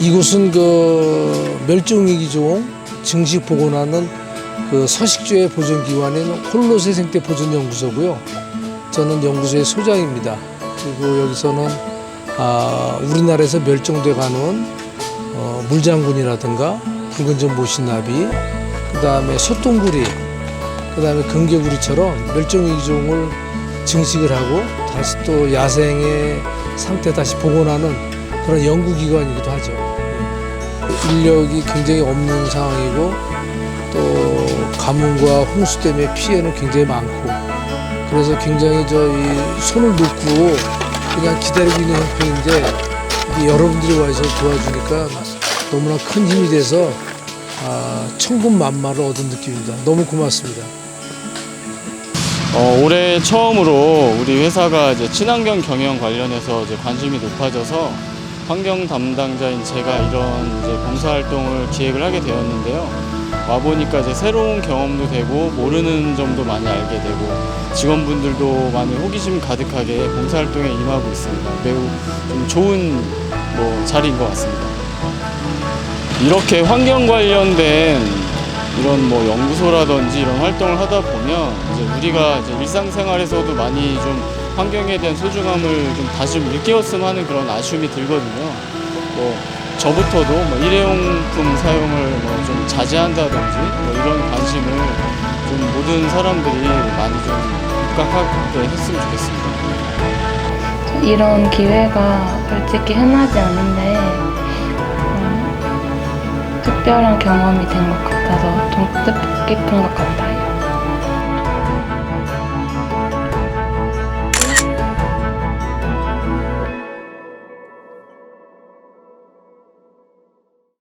이곳은 그 멸종위기종 증식 보건하는 그 서식조의 보존기관인 홀로세 생태 보존연구소고요. 저는 연구소의 소장입니다. 그리고 여기서는 아, 우리나라에서 멸종돼가는 어, 물장군이라든가 붉은점 모신나비, 그 다음에 소똥구리, 그 다음에 금개구리처럼 멸종위기종을 증식을 하고 다시 또 야생의 상태 다시 복원하는 그런 연구기관이기도 하죠. 인력이 굉장히 없는 상황이고 또 가뭄과 홍수 때문에 피해는 굉장히 많고 그래서 굉장히 저 이 손을 놓고 그냥 기다리고 있는 형편인데 여러분들이 와서 도와주니까 너무나 큰 힘이 돼서 아, 천군만마를 얻은 느낌입니다. 너무 고맙습니다. 어, 올해 처음으로 우리 회사가 이제 친환경 경영 관련해서 이제 관심이 높아져서 환경 담당자인 제가 이런 이제 봉사 활동을 기획을 하게 되었는데요. 와 보니까 이제 새로운 경험도 되고 모르는 점도 많이 알게 되고 직원분들도 많이 호기심 가득하게 봉사 활동에 임하고 있습니다. 매우 좀 좋은 뭐 자리인 것 같습니다. 이렇게 환경 관련된 이런 뭐 연구소라든지 이런 활동을 하다 보면 이제 우리가 이제 일상생활에서도 많이 좀 환경에 대한 소중함을 좀 다시 좀 일깨웠으면 하는 그런 아쉬움이 들거든요. 뭐 저부터도 뭐 일회용품 사용을 뭐 좀 자제한다든지 뭐 이런 관심을 좀 모든 사람들이 많이 좀 입각하게 했으면 좋겠습니다. 이런 기회가 솔직히 흔하지 않은데 음, 특별한 경험이 된 것 같아서 좀 뜻깊은 것 같아요.